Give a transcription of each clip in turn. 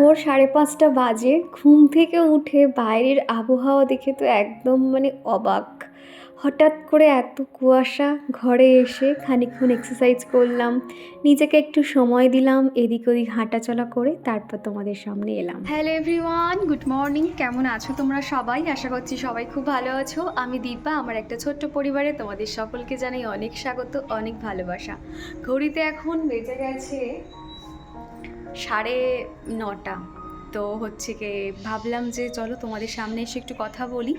ভোর সাড়ে পাঁচটা বাজে, ঘুম থেকে উঠে বাইরের আবহাওয়া দেখে তো একদম মানে অবাক। হঠাৎ করে এত কুয়াশা, ঘরে এসে খানিকক্ষণ এক্সারসাইজ করলাম, নিজেকে একটু সময় দিলাম, এদিক ওদিক হাঁটাচলা করে তারপর তোমাদের সামনে এলাম। হ্যালো এভরিওয়ান গুড মর্নিং কেমন আছো তোমরা সবাই? আশা করছি সবাই খুব ভালো আছো। আমি দীপা, আমার একটা ছোট্ট পরিবারে তোমাদের সকলকে জানাই অনেক স্বাগত, অনেক ভালোবাসা। ঘড়িতে এখন বেজে গেছে সাড়ে নটা। তো হচ্ছে কি ভাবলাম যে চলো তোমাদের সামনে এসে একটু কথা বলি।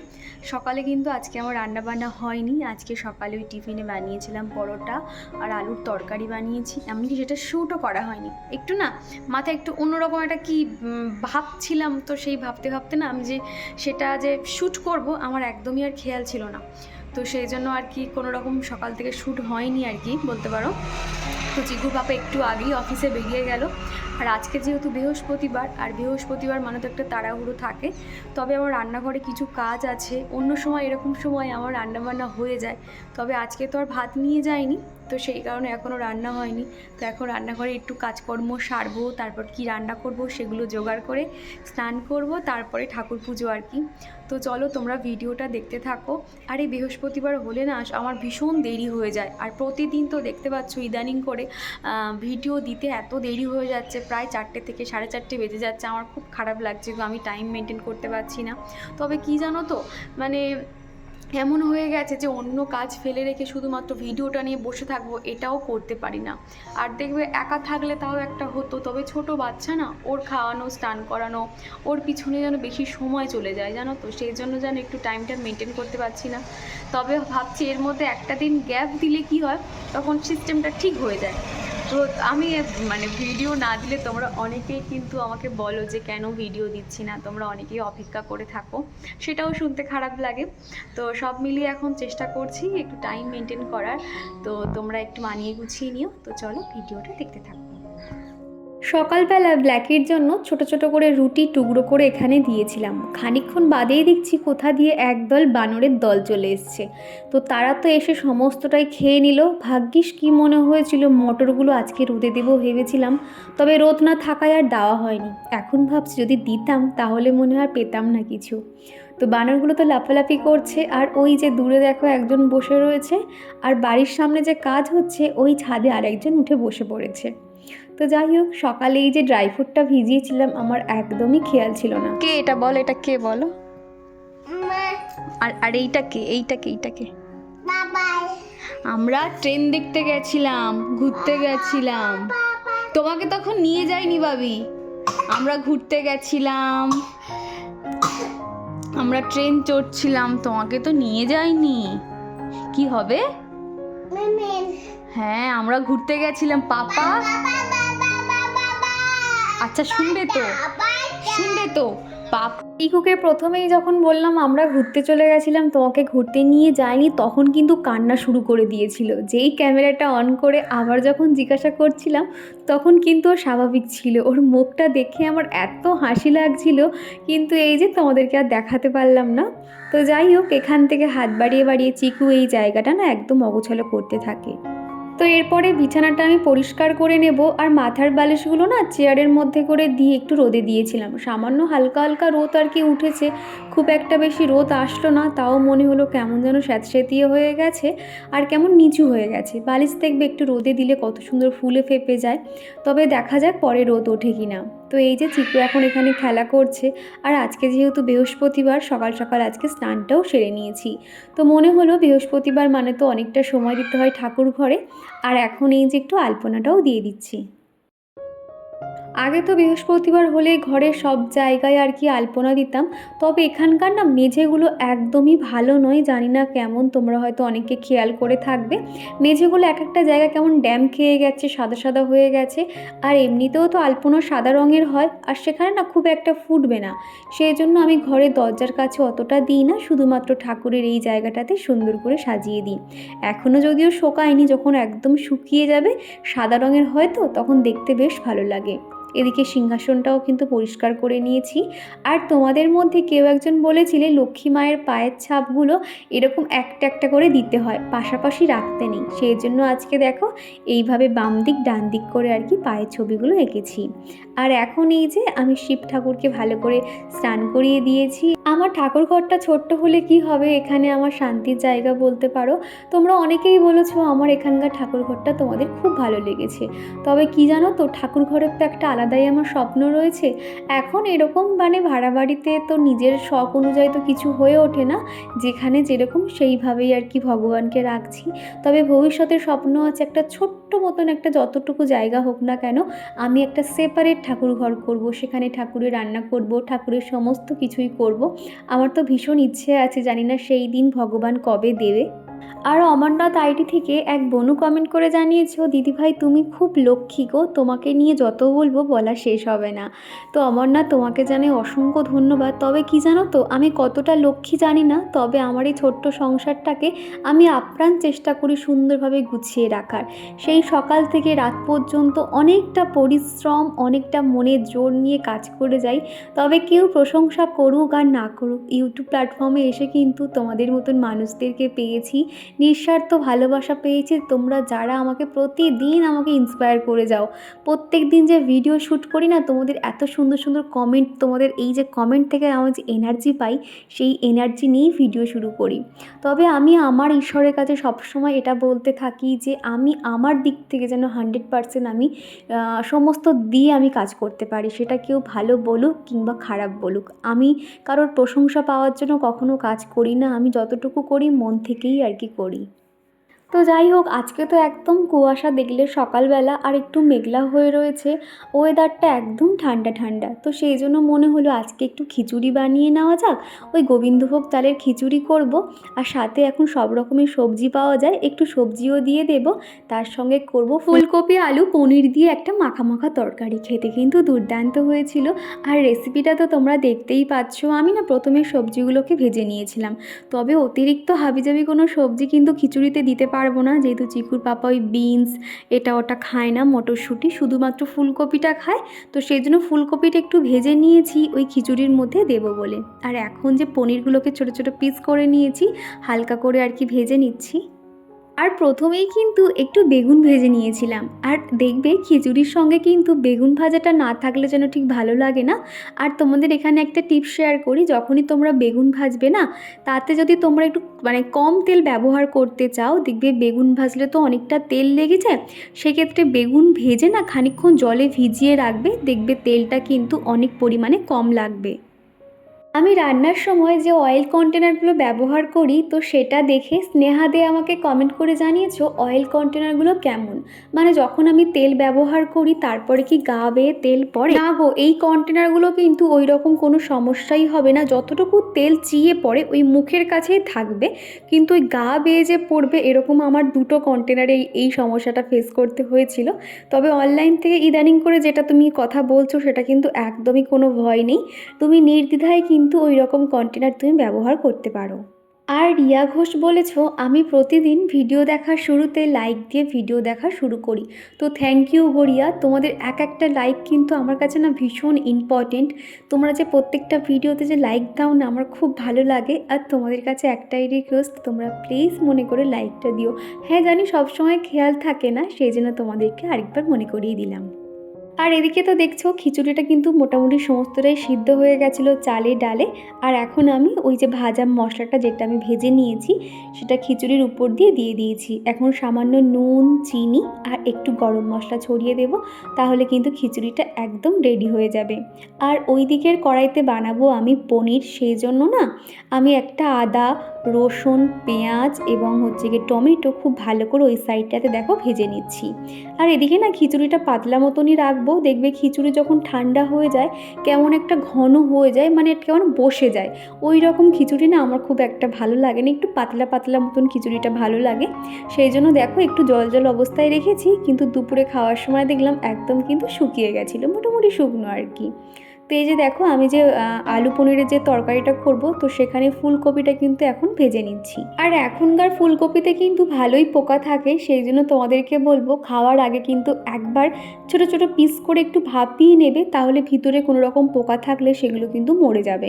সকালে কিন্তু আজকে আমার রান্না বান্না হয়নি। আজকে সকালে ওই টিফিনে বানিয়েছিলাম পরোটা আর আলুর তরকারি বানিয়েছি। এমনকি সেটা শ্যুটও করা হয়নি। একটু না মাথায় একটু অন্যরকম একটা কি ভাবছিলাম। তো সেই ভাবতে ভাবতে না আমি যে সেটা যে শ্যুট করব আমার একদমই আর খেয়াল ছিল না। তো সেই জন্য আর কি কোনো রকম সকাল থেকে শ্যুট হয়নি আর কি, বলতে পারো। তো চিকু পাপা একটু আগেই অফিসে বেরিয়ে গেল। আর আজকে যেহেতু বৃহস্পতিবার, আর বৃহস্পতিবার মানে তো একটা তাড়াহুড়ো থাকে, তবে আমার রান্নাঘরে কিছু কাজ আছে। অন্য সময় এরকম সময় আমার রান্নাবান্না হয়ে যায়। তবে আজকে তো আর ভাত নিয়ে যায়নি তো সেই কারণে এখনও রান্না হয়নি। তো এখন রান্নাঘরে একটু কাজকর্ম সারবো, তারপর কি রান্না করব সেগুলো জোগাড় করে স্নান করব, তারপরে ঠাকুর পুজো আর কি। তো চলো তোমরা ভিডিওটা দেখতে থাকো। আর এই বৃহস্পতিবার হলে না আমার ভীষণ দেরি হয়ে যায়। আর প্রতিদিন তো দেখতে পাচ্ছ ইদানিং করে ভিডিও দিতে এত দেরি হয়ে যাচ্ছে। প্রায় চারটে থেকে সাড়ে চারটে বেজে যাচ্ছে। আমার খুব খারাপ লাগছে আমি টাইম মেনটেন করতে পারছি না। তবে কি জানো তো মানে এমন হয়ে গেছে যে অন্য কাজ ফেলে রেখে শুধুমাত্র ভিডিওটা নিয়ে বসে থাকব, এটাও করতে পারি না। আর দেখবে একা থাকলে তাও একটা হতো, তবে ছোট বাচ্চা না, ওর খাওয়ানো, স্নান করানো, ওর পিছনে যেন বেশি সময় চলে যায়, জানো তো? সেই জন্য যেন একটু টাইমটা মেনটেন করতে পারছি না। তবে ভাবছি এর মধ্যে একটা দিন গ্যাপ দিলে কি হয়, তখন সিস্টেমটা ঠিক হয়ে যায়। আমি মানে ভিডিও না দিলে তোমরা অনেকেই কিন্তু আমাকে বলো যে কেন ভিডিও দিচ্ছি না, তোমরা অনেকেই অপেক্ষা করে থাকো। সেটাও শুনতে খারাপ লাগে। তো সব মিলিয়ে এখন চেষ্টা করছি একটু টাইম মেনটেন করার। তো তোমরা একটু মানিয়ে গুছিয়ে নিও। তো চলো ভিডিওটা দেখতে থাকো। সকালবেলা ব্ল্যাকের জন্য ছোট ছোট করে রুটি টুকরো করে এখানে দিয়েছিলাম। খানিকক্ষণ বাদেই দেখছি কোথা দিয়ে একদল বানরের দল চলে এসছে। তো তারা তো এসে সমস্তটাই খেয়ে নিল। ভাগ্যিস কি মনে হয়েছিল, মটরগুলো আজকে রোদে দেবো ভেবেছিলাম। তবে রোদ না থাকায় আর দেওয়া হয়নি। এখন ভাবছি যদি দিতাম, তাহলে মনে হয় পেতাম না কিছু। তো বানরগুলো তো লাফালাফি করছে, আর ওই যে দূরে দেখো একজন বসে রয়েছে। আর বাড়ির সামনে যে কাজ হচ্ছে, ওই ছাদে আরেকজন উঠে বসে পড়েছে। তো যাই হোক সকালে এই যে ড্রাই ফ্রুটটা ভিজিয়েছিলাম আমার একদমই খেয়াল ছিল না। কে এটা বল? এটা কে বলো? আর আর এইটা কে? এইটা কে? এইটা কে? আমরা ট্রেন দেখতে গেছিলাম ঘুরতে গেছিলাম। তোমাকে তখন নিয়ে যাইনি ভাবি। আমরা ঘুরতে গেছিলাম। আমরা ট্রেন চড়ছিলাম তোমাকে তো নিয়ে যাইনি। কি হবে? হ্যাঁ আমরা ঘুরতে গেছিলাম, পাপা। আচ্ছা শুনবে তো শুনবে তো। পাপ ইকুকে প্রথমেই যখন বললাম আমরা ঘুরতে চলে গেছিলাম, তোমাকে ঘুরতে নিয়ে যাইনি, তখন কিন্তু কান্না শুরু করে দিয়েছিল। যেই ক্যামেরাটা অন করে আবার যখন জিজ্ঞাসা করছিলাম, তখন কিন্তু স্বাভাবিক ছিল। ওর মুখটা দেখে আমার এত হাসি লাগছিল, কিন্তু এই যে তোমাদেরকে আর দেখাতে পারলাম না। তো যাই হোক, এখান থেকে হাত বাড়িয়ে বাড়িয়ে চিকু এই জায়গাটা না একদম অগোছালো করতে থাকে। তো এরপরে বিছানাটা আমি পরিষ্কার করে নেব আর মাথার বালিশগুলো না চেয়ারের মধ্যে করে দিয়ে একটু রোদে দিয়েছিলাম। সামান্য হালকা হালকা রোদ আর কি উঠেছে, খুব একটা বেশি রোদ আসলো না, তাও মনে হলো কেমন যেন স্যাঁতস্যাঁতিয়ে হয়ে গেছে আর কেমন নিচু হয়ে গেছে। বালিশ দেখবে একটু রোদে দিলে কত সুন্দর ফুলে ফেপে যায়, তবে দেখা যাক পরে রোদ ওঠে কি না। তো এই যে চিকু এখন এখানে খেলা করছে আর আজকে যেহেতু বৃহস্পতিবার, সকাল সকাল আজকে স্নানটাও সেরে নিয়েছি। তো মনে হলো বৃহস্পতিবার মানে তো অনেকটা সময় দিতে হয় ঠাকুর ঘরে আর এখন এই যে একটু আলপনাটাও দিয়ে দিচ্ছি। আগে তো বৃহস্পতিবার হলে ঘরের সব জায়গায় আর কি আলপনা দিতাম, তবে এখানকার না মেঝেগুলো একদমই ভালো নয়, জানি না কেমন, তোমরা হয়তো অনেকে খেয়াল করে থাকবে। মেঝেগুলো এক একটা জায়গা কেমন ড্যাম খেয়ে গেছে, সাদা সাদা হয়ে গেছে, আর এমনিতেও তো আলপনা সাদা রঙের হয়, আর সেখানে না খুব একটা ফুটবে না। সেই জন্য আমি ঘরের দরজার কাছে অতটা দিই না, শুধুমাত্র ঠাকুরের এই জায়গাটাতে সুন্দর করে সাজিয়ে দিই। এখনও যদিও শোকায়নি, যখন একদম শুকিয়ে যাবে, সাদা রঙের হয় তো, তখন দেখতে বেশ ভালো লাগে। এদিকে সিংহাসনটাও কিন্তু পরিষ্কার করে নিয়েছি। আর তোমাদের মধ্যে কেউ একজন বলেছিলে লক্ষ্মী মায়ের পায়ের ছাপগুলো এরকম একটা একটা করে দিতে হয়, পাশাপাশি রাখতে নেই। সেই জন্য আজকে দেখো এইভাবে বাম দিক ডান দিক করে আর কি পায়ের ছবিগুলো এঁকেছি। আর এখন এই যে আমি শিব ঠাকুরকে ভালো করে স্নান করিয়ে দিয়েছি। আমার ঠাকুর ঘরটা ছোট্ট হলে কি হবে? এখানে আমার শান্তির জায়গা বলতে পারো। তোমরা অনেকেই বলেছ আমার এখানকার ঠাকুর ঘরটা তোমাদের খুব ভালো লেগেছে। তবে কি জানো তো, ঠাকুর ঘরের তো একটা আলাদাই আমার স্বপ্ন রয়েছে। এখন এরকম মানে ভাড়া বাড়িতে তো নিজের শখ অনুযায়ী তো কিছু হয়ে ওঠে না। যেখানে যেরকম সেইভাবেই আর কি ভগবানকে রাখছি। তবে ভবিষ্যতের স্বপ্ন আছে একটা ছোট্ট মতন একটা যতটুকু জায়গা হোক না কেন, আমি একটা সেপারেট ঠাকুর ঘর করব, সেখানে ঠাকুরের রান্না করব, ঠাকুরের সমস্ত কিছুই করব। আমার তো ভীষণ ইচ্ছে আছে, জানি না সেই দিন ভগবান কবে দেবে। আর অমরনাথ আইডি থেকে এক বনু কমেন্ট করে জানিয়েছো দিদিভাই, তুমি খুব লক্ষ্মী গো, তোমাকে নিয়ে যত বলব বলা শেষ হবে না। তো অমরনাথ, তোমাকে জানাই অসংখ্য ধন্যবাদ। তবে কি জানো তো, আমি কতটা লক্ষ্মী জানি না, তবে আমার এই ছোট্ট সংসারটাকে আমি আপ্রাণ চেষ্টা করি সুন্দরভাবে গুছিয়ে রাখার। সেই সকাল থেকে রাত পর্যন্ত অনেকটা পরিশ্রম, অনেকটা মনের জোর নিয়ে কাজ করে যাই। তবে কেউ প্রশংসা করুক আর না করুক, ইউটিউব প্ল্যাটফর্মে এসে কিন্তু তোমাদের মতন মানুষদেরকে পেয়েছি। নিঃস্বার্থ ভালোবাসা পেয়েছি, তোমরা যারা আমাকে প্রতিদিন আমাকে ইন্সপায়ার করে যাও। প্রত্যেক দিন যে ভিডিও শ্যুট করি না, তোমাদের এত সুন্দর সুন্দর কমেন্ট তোমাদের এই যে কমেন্ট থেকে আমার যে এনার্জি পাই, সেই এনার্জি নিয়েই ভিডিও শুরু করি। তবে আমি আমার ঈশ্বরের কাছে সবসময় এটা বলতে থাকি যে, আমি আমার দিক থেকে যেন হান্ড্রেড পারসেন্ট আমি সমস্ত দিয়ে আমি কাজ করতে পারি। সেটা কেউ ভালো বলুক কিংবা খারাপ বলুক। আমি কারোর প্রশংসা পাওয়ার জন্য কখনো কাজ করি না। আমি যতটুকু করি, মন থেকেই আর কি করি? তো যাই হোক, আজকে তো একদম কুয়াশা দেখলে সকালবেলা আর একটু মেঘলা হয়ে রয়েছে। ওয়েদারটা একদম ঠান্ডা ঠান্ডা। তো সেই জন্য মনে হলো আজকে একটু খিচুড়ি বানিয়ে নেওয়া যাক। ওই গোবিন্দভোগ চালের খিচুড়ি করব। আর সাথে এখন সব রকমের সবজি পাওয়া যায়। একটু সবজিও দিয়ে দেব। তার সঙ্গে করব ফুলকপি, আলু, পনির দিয়ে একটা মাখা মাখা তরকারি। খেতে কিন্তু দুর্দান্ত হয়েছিল। আর রেসিপিটা তো তোমরা দেখতেই পাচ্ছ। আমি না প্রথমে সবজিগুলোকে ভেজে নিয়েছিলাম। তবে অতিরিক্ত হাবিজাবি কোনো সবজি কিন্তু খিচুড়িতে দিতে পারব না। যেহেতু চিকুর পাপা ওই বিনস এটা ওটা খায় না, মটরশুঁটি, শুধুমাত্র ফুলকপিটা খায়। তো সেই জন্য ফুলকপিটা একটু ভেজে নিয়েছি, ওই খিচুড়ির মধ্যে দেব বলে। আর এখন যে পনিরগুলোকে ছোটো ছোটো পিস করে নিয়েছি, হালকা করে আর কি ভেজে নিচ্ছি। আর প্রথমেই কিন্তু একটু বেগুন ভেজে নিয়েছিলাম। আর দেখবে খিচুড়ির সঙ্গে কিন্তু বেগুন ভাজাটা না থাকলে যেন ঠিক ভালো লাগে না। আর তোমাদের এখানে একটা টিপস শেয়ার করি, যখনই তোমরা বেগুন ভাজবে না, তাতে যদি তোমরা একটু মানে কম তেল ব্যবহার করতে চাও, দেখবে বেগুন ভাজলে তো অনেকটা তেল লেগে যায়, সেক্ষেত্রে বেগুন ভেজে না খানিকক্ষণ জলে ভিজিয়ে রাখবে, দেখবে তেলটা কিন্তু অনেক পরিমাণে কম লাগবে। আমি রান্নার সময় যে অয়েল কন্টেনারগুলো ব্যবহার করি, তো সেটা দেখে স্নেহা দে আমাকে কমেন্ট করে জানিয়েছো অয়েল কন্টেনারগুলো কেমন? মানে যখন আমি তেল ব্যবহার করি, তারপরে কি গা বেয়ে তেল পড়ে? না গো, এই কন্টেনারগুলো কিন্তু ওই রকম কোনো সমস্যাই হবে না। যতটুকু তেল চিয়ে পড়ে, ওই মুখের কাছেই থাকবে। কিন্তু ওই গা বেয়ে যে পড়বে, এরকম আমার দুটো কন্টেনারে এই- সমস্যাটা ফেস করতে হয়েছিল। তবে অনলাইন থেকে ইদানিং করে যেটা তুমি কথা বলছো, সেটা কিন্তু একদমই কোনো ভয় নেই। তুমি নির্দ্বিধায় কিন্তু ওই রকম কন্টেনার তুমি ব্যবহার করতে পারো। আর রিয়া ঘোষ বলেছ, আমি প্রতিদিন ভিডিও দেখার শুরুতে লাইক দিয়ে ভিডিও দেখা শুরু করি। তো থ্যাংক ইউ গো রিয়া, তোমাদের এক একটা লাইক কিন্তু আমার কাছে না ভীষণ ইম্পর্টেন্ট তোমরা যে প্রত্যেকটা ভিডিওতে যে লাইক দাও না, আমার খুব ভালো লাগে। আর তোমাদের কাছে একটাই রিকোয়েস্ট তোমরা প্লিজ মনে করে লাইকটা দিও। হ্যাঁ জানি সবসময় খেয়াল থাকে না, সেই জন্য তোমাদেরকে আরেকবার মনে করিয়ে দিলাম। আর এদিকে তো দেখছ, খিচুড়িটা কিন্তু মোটামুটি সমস্তটাই সিদ্ধ হয়ে গেছিল চালে ডালে। আর এখন আমি ওই যে ভাজা মশলাটা যেটা আমি ভেজে নিয়েছি, সেটা খিচুড়ির উপর দিয়ে দিয়ে দিয়েছি। এখন সামান্য নুন, চিনি আর একটু গরম মশলা ছড়িয়ে দেব, তাহলে কিন্তু খিচুড়িটা একদম রেডি হয়ে যাবে। আর ওই দিকের কড়াইতে বানাবো আমি পনির সেই জন্য না আমি একটা আদা, রসুন, পেঁয়াজ এবং হচ্ছে গিয়ে টমেটো খুব ভালো করে ওই সাইডটাতে দেখো ভেজে নিচ্ছি। আর এদিকে না খিচুড়িটা পাতলা মতনই রাখব দেখবে খিচুড়ি যখন ঠান্ডা হয়ে যায়, কেমন একটা ঘন হয়ে যায় মানে কেমন বসে যায়। ওই রকম খিচুড়ি না আমার খুব একটা ভালো লাগে না একটু পাতলা পাতলা মতন খিচুড়িটা ভালো লাগে। সেই জন্য দেখো একটু জল জল অবস্থায় রেখেছি, কিন্তু দুপুরে খাওয়ার সময় দেখলাম একদম কিন্তু শুকিয়ে গেছিল, মোটামুটি শুকনো আর কি। তো এই যে দেখো, আমি যে আলু পনিরের যে তরকারিটা করব, তো সেখানে ফুলকপিটা কিন্তু এখন ভেজে নিচ্ছি। আর এখনকার ফুলকপিতে কিন্তু ভালোই পোকা থাকে, সেই জন্য তোমাদেরকে বলব, খাওয়ার আগে কিন্তু একবার ছোট ছোট পিস করে একটু ভাপিয়ে নেবে, তাহলে ভিতরে কোনো রকম পোকা থাকলে সেগুলো কিন্তু মরে যাবে।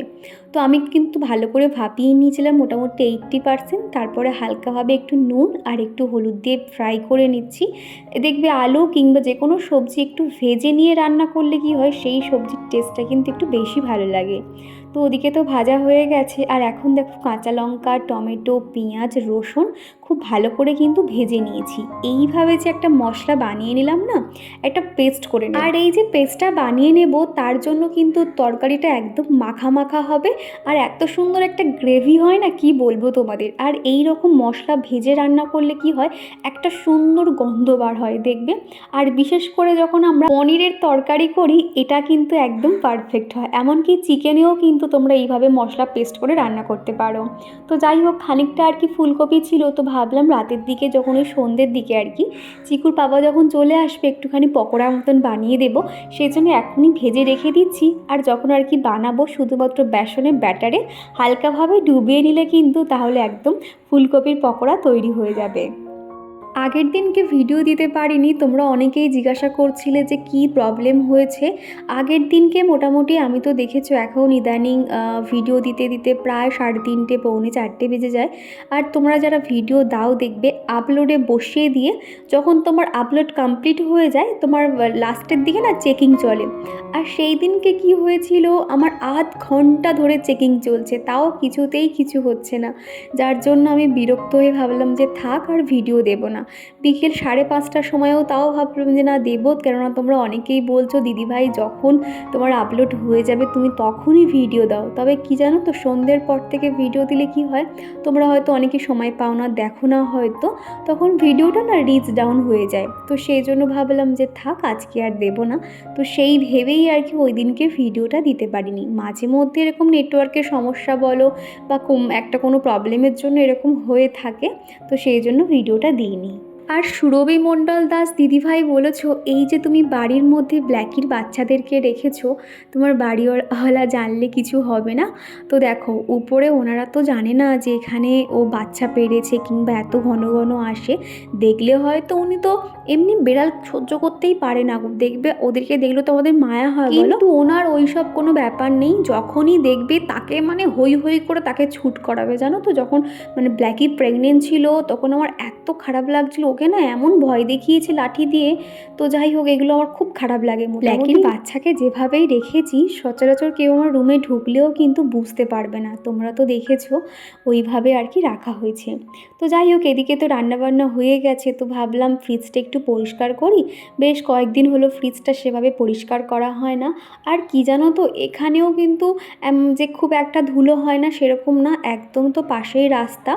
তো আমি কিন্তু ভালো করে ভাপিয়ে নিয়েছিলাম, মোটামুটি এইট্টি পারসেন্ট তারপরে হালকাভাবে একটু নুন আর একটু হলুদ দিয়ে ফ্রাই করে নিচ্ছি। দেখবে আলু কিংবা যে কোনো সবজি একটু ভেজে নিয়ে রান্না করলে কি হয়, সেই সবজির টেস্টটা কিন্তু একটু বেশি ভালো লাগে। তো ওদিকে তো ভাজা হয়ে গেছে। আর এখন দেখো কাঁচা লঙ্কা, টমেটো, পেঁয়াজ, রসুন খুব ভালো করে কিন্তু ভেজে নিয়েছি। এইভাবে যে একটা মশলা বানিয়ে নিলাম না, একটা পেস্ট করে আর এই যে পেস্টটা বানিয়ে নেব, তার জন্য কিন্তু তরকারিটা একদম মাখা মাখা হবে। আর এত সুন্দর একটা গ্রেভি হয় না, কি বলব তোমাদের? আর এই রকম মশলা ভেজে রান্না করলে কি হয়? একটা সুন্দর গন্ধ বার হয়, দেখবে? আর বিশেষ করে যখন আমরা পনিরের তরকারি করি, এটা কিন্তু একদম পারফেক্ট হয়। এমনকি চিকেনেও কিন্তু তোমরা এইভাবে মশলা পেস্ট করে রান্না করতে পারো। তো যাই হোক, খানিকটা আর কি ফুলকপি ছিল, তো ভাবলাম রাতের দিকে যখন ওই সন্ধ্যের দিকে আর কি, চিকুর বাবা যখন চলে আসবে একটুখানি পকোড়া মতন বানিয়ে দেবো, সেই জন্য এখনই ভেজে রেখে দিচ্ছি। আর যখন আর কি বানাবো শুধুমাত্র বেসনের ব্যাটারে, হালকাভাবে ডুবিয়ে নিলে কিন্তু তাহলে একদম ফুলকপির পকোড়া তৈরি হয়ে যাবে। আগের দিনকে ভিডিও দিতে পারিনি। তোমরা অনেকেই জিজ্ঞাসা করছিলে যে কি প্রবলেম হয়েছে। আগের দিনকে মোটামুটি আমি তো দেখেছ, এখন ইদানিং ভিডিও দিতে দিতে প্রায় সাড়ে তিনটে, পৌনে চারটে বেজে যায়। আর তোমরা যারা ভিডিও দাও দেখবে আপলোডে বসিয়ে দিয়ে যখন তোমার আপলোড কমপ্লিট হয়ে যায়, তোমার লাস্টের দিকে না চেকিং চলে। আর সেই দিনকে কি হয়েছিল, আমার আধ ঘণ্টা ধরে চেকিং চলছে, তাও কিছুতেই কিছু হচ্ছে না। যার জন্য আমি বিরক্ত হয়ে ভাবলাম যে থাক আর ভিডিও দেবো না। বিকেল সাড়ে পাঁচটার সময়ও তাও ভাবলাম যে না দেবো কেননা তোমরা অনেকেই বলছো, দিদিভাই যখন তোমার আপলোড হয়ে যাবে, তুমি তখনই ভিডিও দাও। তবে কি জানো তো, সন্ধ্যের পর থেকে ভিডিও দিলে কি হয়, তোমরা হয়তো অনেকে সময় পাও না, দেখো না হয়তো, তখন ভিডিওটা না রিচ ডাউন হয়ে যায়। তো সেই জন্য ভাবলাম যে, থাক, আজকে আর দেবো না। তো সেই ভেবেই আর কি ওই দিনকে ভিডিওটা দিতে পারিনি। মাঝে মধ্যে এরকম নেটওয়ার্কের সমস্যা বলো, বা একটা কোনো প্রবলেমের জন্য এরকম হয়ে থাকে, তো সেই জন্য ভিডিওটা দিইনি। আর সুরভি মণ্ডল দাস দিদিভাই বলেছ, এই যে তুমি বাড়ির মধ্যে ব্ল্যাকির বাচ্চাদেরকে রেখেছো, তোমার বাড়িওয়ালা জানলে কিছু হবে না? তো দেখো, উপরে ওনারা তো জানে না যে এখানে ও বাচ্চা পেরেছে কিংবা এত ঘন ঘন আসে। দেখলে হয়তো উনি তো এমনি বেড়াল সহ্য করতেই পারে না। দেখবে ওদেরকে দেখলে তো আমাদের মায়া হয় কিন্তু ওনার ওইসব কোনো ব্যাপার নেই। যখনই দেখবে তাকে মানে হই হই করে তাকে ছুট করাবে, জানো তো? যখন মানে ব্ল্যাকি প্রেগনেন্ট ছিল, তখন আমার এত খারাপ লাগছিল। ওকে না এমন ভয় দেখিয়েছে লাঠি দিয়ে তো যাই হোক এগুলো আমার খুব খারাপ লাগে ব্ল্যাকির বাচ্চাকে যেভাবেই রেখেছি সচরাচর কেউ আমার রুমে ঢুকলেও কিন্তু বুঝতে পারবে না। তোমরা তো দেখেছ ওইভাবে আর কি রাখা হয়েছে। তো যাই হোক এদিকে তো রান্নাবান্না হয়ে গেছে তো ভাবলাম ফ্রিজটা একটু পরিষ্কার করি। বেশ কয়েকদিন হলো ফ্রিজটা সেভাবে পরিষ্কার করা হয় না। আর কি জানো তো এখানেও কিন্তু যে খুব একটা ধুলো হয় না সেরকম না একদম তো পাশেই রাস্তা।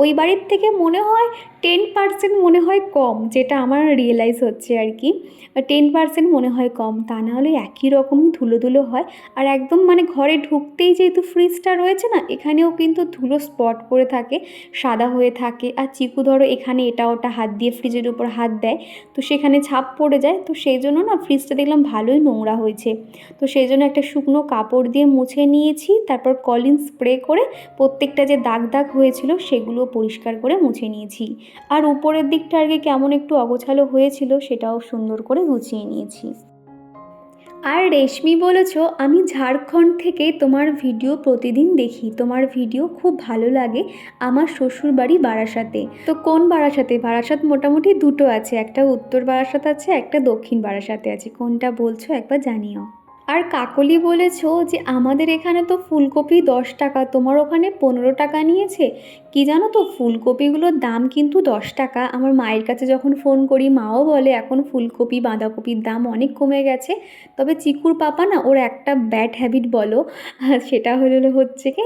ওই বাড়ির থেকে মনে হয় টেন পার্সেন্ট মনে হয় কম, যেটা আমার রিয়েলাইজ হচ্ছে আর কি। টেন পার্সেন্ট মনে হয় কম, তা না হলে একই রকমই ধুলো ধুলো হয়। আর একদম মানে ঘরে ঢুকতেই যেহেতু ফ্রিজটা রয়েছে না, এখানেও কিন্তু ধুলো স্পট করে থাকে, সাদা হয়ে থাকে। আর চিকু ধরো এখানে এটা ওটা হাত দিয়ে ফ্রিজের উপর হাত দেয়, তো সেখানে ছাপ পড়ে যায়। তো সেই জন্য না ফ্রিজটা দেখলাম ভালোই নোংরা হয়েছে। তো সেই জন্য একটা শুকনো কাপড় দিয়ে মুছে নিয়েছি, তারপর কলিন স্প্রে করে প্রত্যেকটা যে দাগ দাগ হয়েছিল সেগুলো পরিষ্কার করে মুছে নিয়েছি। আর উপরের দিকটা আগে কেমন একটু অগোছালো হয়েছিল সেটাও সুন্দর করে গুছিয়ে নিয়েছি। আর রেশমি বলেছ, আমি ঝাড়খণ্ড থেকে তোমার ভিডিও প্রতিদিন দেখি। তোমার ভিডিও খুব ভালো লাগে আমার শ্বশুর বাড়ি বারাসাতে। তো কোন বারাসাতে? বারাসাত মোটামুটি দুটো আছে, একটা উত্তর বারাসাত আছে, একটা দক্ষিণ বারাসাতে আছে। কোনটা বলছো একবার জানিও। আর কাকলি বলেছ যে আমাদের এখানে তো ফুলকপি দশ টাকা, তোমার ওখানে পনেরো টাকা নিয়েছে। কি জানো তো, ফুলকপিগুলোর দাম কিন্তু দশ টাকা। আমার মায়ের কাছে যখন ফোন করি, মাও বলে, এখন ফুলকপি, বাঁধাকপির দাম অনেক কমে গেছে। তবে চিকুর পাপা না, ওর একটা ব্যাড হ্যাবিট বলো। সেটা হলো হচ্ছে কি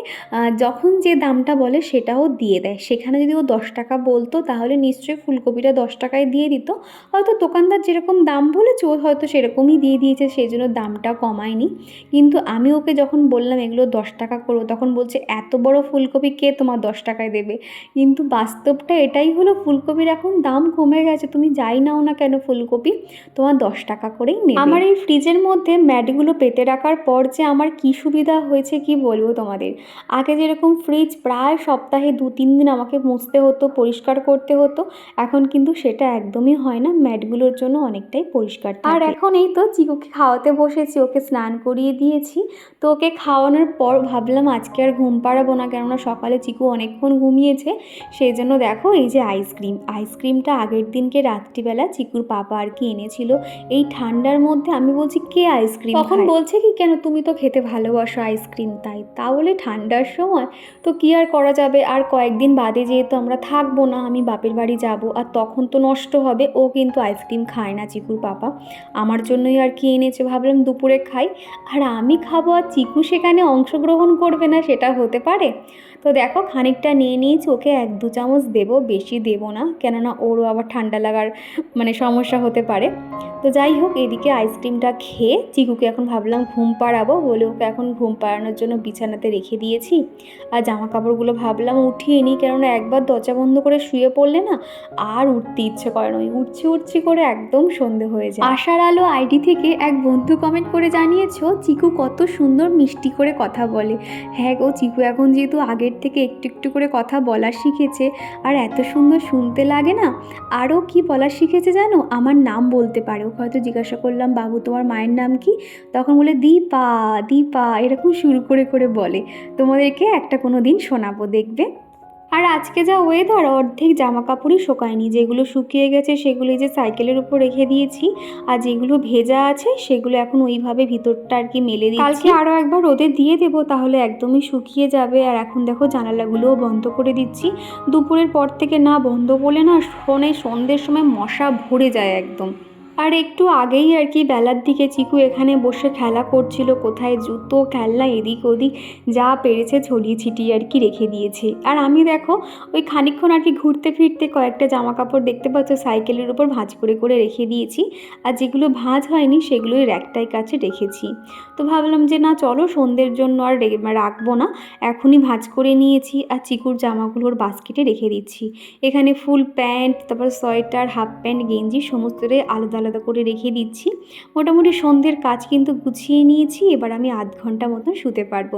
যখন যে দামটা বলে সেটাও দিয়ে দেয়। সেখানে যদি ও দশ টাকা বলতো, তাহলে নিশ্চয়ই ফুলকপিটা দশ টাকায় দিয়ে দিত। হয়তো দোকানদার যেরকম দাম বলেছে, ও হয়তো সেরকমই দিয়ে দিয়েছে। সেই জন্য দামটা কমায়নি। কিন্তু আমি ওকে যখন বললাম এগুলো দশ টাকা করব তখন বলছে এত বড় ফুলকপি কে তোমার দশ টাকায় দেবে? কিন্তু বাস্তবটা এটাই হলো ফুলকপির এখন দাম কমে গেছে। তুমি যাই নাও না কেন ফুলকপি তোমার দশ টাকা করেই নেবে। আমার এই ফ্রিজের মধ্যে ম্যাটগুলো পেতে রাখার পর যে আমার কী সুবিধা হয়েছে কি বলব তোমাদের? আগে যেরকম ফ্রিজ প্রায় সপ্তাহে দু তিন দিন আমাকে মুছতে হতো পরিষ্কার করতে হতো। এখন কিন্তু সেটা একদমই হয় না। ম্যাটগুলোর জন্য অনেকটাই পরিষ্কার আর এখন এই তো চিকুকে খাওয়াতে বসেছি ওকে স্নান করিয়ে দিয়েছি। তো ওকে খাওয়ানোর পর ভাবলাম আজকে আর ঘুম পাড়াবো না কেননা সকালে চিকু অনেকক্ষণ ঘুমিয়েছে। সেই জন্য দেখো এই যে আইসক্রিম আইসক্রিমটা আগের দিনকে রাত্রিবেলা চিকুর পাপা আর কি এনেছিল। এই ঠান্ডার মধ্যে আমি বলছি কে আইসক্রিম তখন বলছে কি কেন তুমি তো খেতে ভালোবাসো আইসক্রিম তাই তাহলে ঠান্ডার সময় তো কি আর করা যাবে? আর কয়েকদিন বাদে যেহেতু আমরা থাকব না আমি বাপের বাড়ি যাব আর তখন তো নষ্ট হবে ও কিন্তু আইসক্রিম খায় না চিকুর পাপা। আমার জন্যই আর কি এনেছে ভাবলাম দুপুরে খাই। আর আমি খাব আর চিকু সেখানে অংশগ্রহণ করবে না সেটা হতে পারে? তো দেখো, খানিকটা নিয়ে নিয়েছি, ওকে এক দু চামচ দেবো, বেশি দেবো না, কেননা ওরও আবার ঠান্ডা লাগার মানে সমস্যা হতে পারে। তো যাই হোক, এদিকে আইসক্রিমটা খেয়ে চিকুকে এখন ভাবলাম ঘুম পাড়াবো, বলে ওকে এখন ঘুম পাড়ানোর জন্য বিছানাতে রেখে দিয়েছি। আর জামা কাপড়গুলো ভাবলাম উঠিয়ে নিই, কেননা একবার দরজা বন্ধ করে শুয়ে পড়লে না আর উঠতে ইচ্ছে করে না, ওই উঠছি উঠছি করে একদম সন্ধে হয়ে যায়। আশার আলো আইডি থেকে এক বন্ধু কমেন্ট করে জানিয়েছো, চিকু কত সুন্দর মিষ্টি করে কথা বলে। হ্যাঁ গো, চিকু এখন যেহেতু আগের থেকে একটু একটু করে কথা বলা শিখেছে, আর এত সুন্দর শুনতে লাগে না? আরও কি বলা শিখেছে জানো? আমার নাম বলতে পারে। ওকে হয়তো জিজ্ঞাসা করলাম, বাবু, তোমার মায়ের নাম কি? তখন বলে, দীপা দীপা, এরকম শুরু করে করে বলে। তোমাদেরকে একটা কোনো দিন শোনাবো, দেখবে? আর আজকে যা ওয়েদার অর্ধেক জামা কাপড়ই শোকায়নি। যেগুলো শুকিয়ে গেছে, সেগুলো যে সাইকেলের উপর রেখে দিয়েছি। আর যেগুলো ভেজা আছে, সেগুলো এখন ওইভাবে ভিতরটা আর কি মেলে দিই কালকে আরও একবার রোদে দিয়ে দেবো, তাহলে একদমই শুকিয়ে যাবে। আর এখন দেখো জানালাগুলোও বন্ধ করে দিচ্ছি। দুপুরের পর থেকে না বন্ধ করলে না ফোনে সন্ধ্যের সময় মশা ভরে যায় একদম। আর একটু আগেই আর কি বেলার দিকে চিকু এখানে বসে খেলা করছিল, কোথায় জুতো, খেলনা, এদিক ওদিক যা পেরেছে ছড়িয়ে ছিটিয়ে আর কি রেখে দিয়েছে। আর আমি দেখো, ওই খানিকক্ষণ আর কি ঘুরতে ফিরতে কয়েকটা জামা কাপড় দেখতে পাচ্ছ, সাইকেলের উপর ভাঁজ করে করে রেখে দিয়েছি। আর যেগুলো ভাঁজ হয়নি, সেগুলোই র্যাকটাই কাছে রেখেছি। তো ভাবলাম যে না, চলো সন্ধ্যের জন্য আর রাখব না। এখনই ভাঁজ করে নিয়েছি আর চিকুর জামাগুলোর বাস্কেটে রেখে দিচ্ছি। এখানে ফুল প্যান্ট, তারপর সোয়েটার, হাফ প্যান্ট, গেঞ্জি, সমস্তটাই আলাদা আলাদা করে রেখে দিচ্ছি। মোটামুটি সন্ধ্যের কাজ কিন্তু গুছিয়ে নিয়েছি, এবার আমি আধ ঘণ্টা মতন শুতে পারব।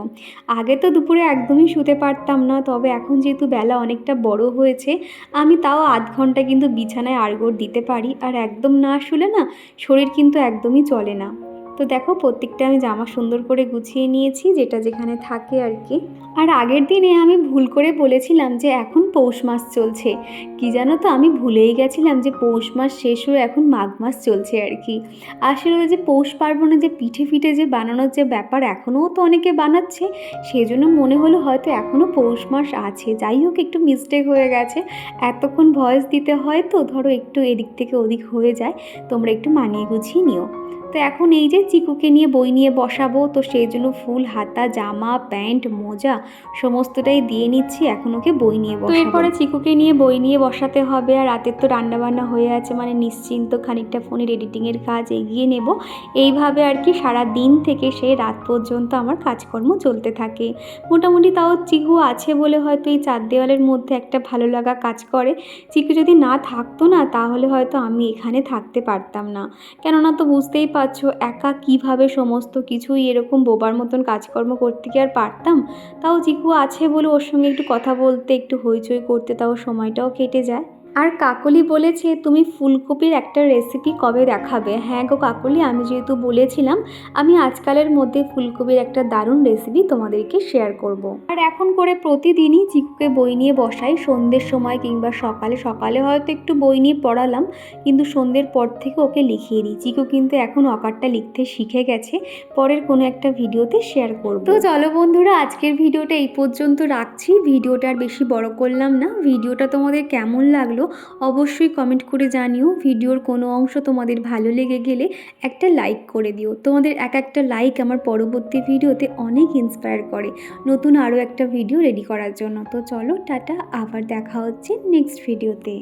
আগে তো দুপুরে একদমই শুতে পারতাম না, তবে এখন যেহেতু বেলা অনেকটা বড় হয়েছে, আমি তাও আধ ঘণ্টা কিন্তু বিছানায় আড়গোড় দিতে পারি। আর একদম না শুলে না, শরীর কিন্তু একদমই চলে না। তো দেখো, প্রত্যেকটা আমি জামা সুন্দর করে গুছিয়ে নিয়েছি, যেটা যেখানে থাকে আর কি। আর আগের দিনে আমি ভুল করে বলেছিলাম যে এখন পৌষ মাস চলছে। কি জানো তো, আমি ভুলেই গেছিলাম যে পৌষ মাস শেষ হয়ে এখন মাঘ মাস চলছে আর কি। আসলে ওই যে পৌষ পার্বণে যে পিঠে ফিঠে যে বানানোর যে ব্যাপার, এখনও তো অনেকে বানাচ্ছে। সেই জন্য মনে হলো হয়তো এখনও পৌষ মাস আছে। যাই হোক, একটু মিস্টেক হয়ে গেছে। এতক্ষণ ভয়েস দিতে হয় তো, ধরো একটু এদিক থেকে ওদিক হয়ে যায়। তোমরা একটু মানিয়ে গুছিয়ে নিও। তো এখন এই যে চিকুকে নিয়ে বই নিয়ে বসাবো তো সেই জন্য ফুল হাতা জামা প্যান্ট মোজা সমস্তটাই দিয়ে নিচ্ছি এখন ওকে বই নিয়ে বসাবো। তো এরপরে চিকুকে নিয়ে বই নিয়ে বসাতে হবে আর রাতের তো রান্নাবান্না হয়ে আছে মানে নিশ্চিন্ত খানিকটা ফোনের এডিটিংয়ের কাজ এগিয়ে নেব। এইভাবে আর কি সারা দিন থেকে সেই রাত পর্যন্ত আমার কাজকর্ম চলতে থাকে। মোটামুটি তাও চিকু আছে বলে হয়তো এই চার দেওয়ালের মধ্যে একটা ভালো লাগা কাজ করে। চিকু যদি না থাকতো না তাহলে হয়তো আমি এখানে থাকতে পারতাম না। কেননা তো বুঝতেই পারছ একা কীভাবে সমস্ত কিছুই এরকম বোবার মতন কাজকর্ম করতে কি আর পারতাম? তাও চিকু আছে বলে ওর সঙ্গে একটু কথা বলতে, একটু হইচই করতে, তাও সময়টাও কেটে যায়। আর কাকলি বলেছে, তুমি ফুলকপির একটা রেসিপি কবে দেখাবে? হ্যাঁ গো কাকলি, আমি যেহেতু বলেছিলাম, আমি আজকালের মধ্যে ফুলকপির একটা দারুণ রেসিপি তোমাদেরকে শেয়ার করব। আর এখন করে প্রতিদিনই চিকুকে বই নিয়ে বসাই। সন্ধ্যের সময় কিংবা সকালে সকালে হয়তো একটু বই নিয়ে পড়ালাম, কিন্তু সন্ধ্যের পর থেকে ওকে লিখিয়ে দিই। চিকু কিন্তু এখন অকারটা লিখতে শিখে গেছে। পরের কোনো একটা ভিডিওতে শেয়ার করব। তো চলো বন্ধুরা, আজকের ভিডিওটা এই পর্যন্ত রাখছি। ভিডিওটা আর বেশি বড় করলাম না। ভিডিওটা তোমাদের কেমন লাগল অবশ্যই কমেন্ট করে জানিও। ভিডিওর কোনো অংশ তোমাদের ভালো লেগে গেলে একটা লাইক করে দিও। তোমাদের এক একটা লাইক আমার পরবর্তী ভিডিওতে অনেক ইন্সপায়ার করে। নতুন আরও একটা ভিডিও রেডি করার জন্য। তো চলো টাটা আবার দেখা হচ্ছে নেক্সট ভিডিওতে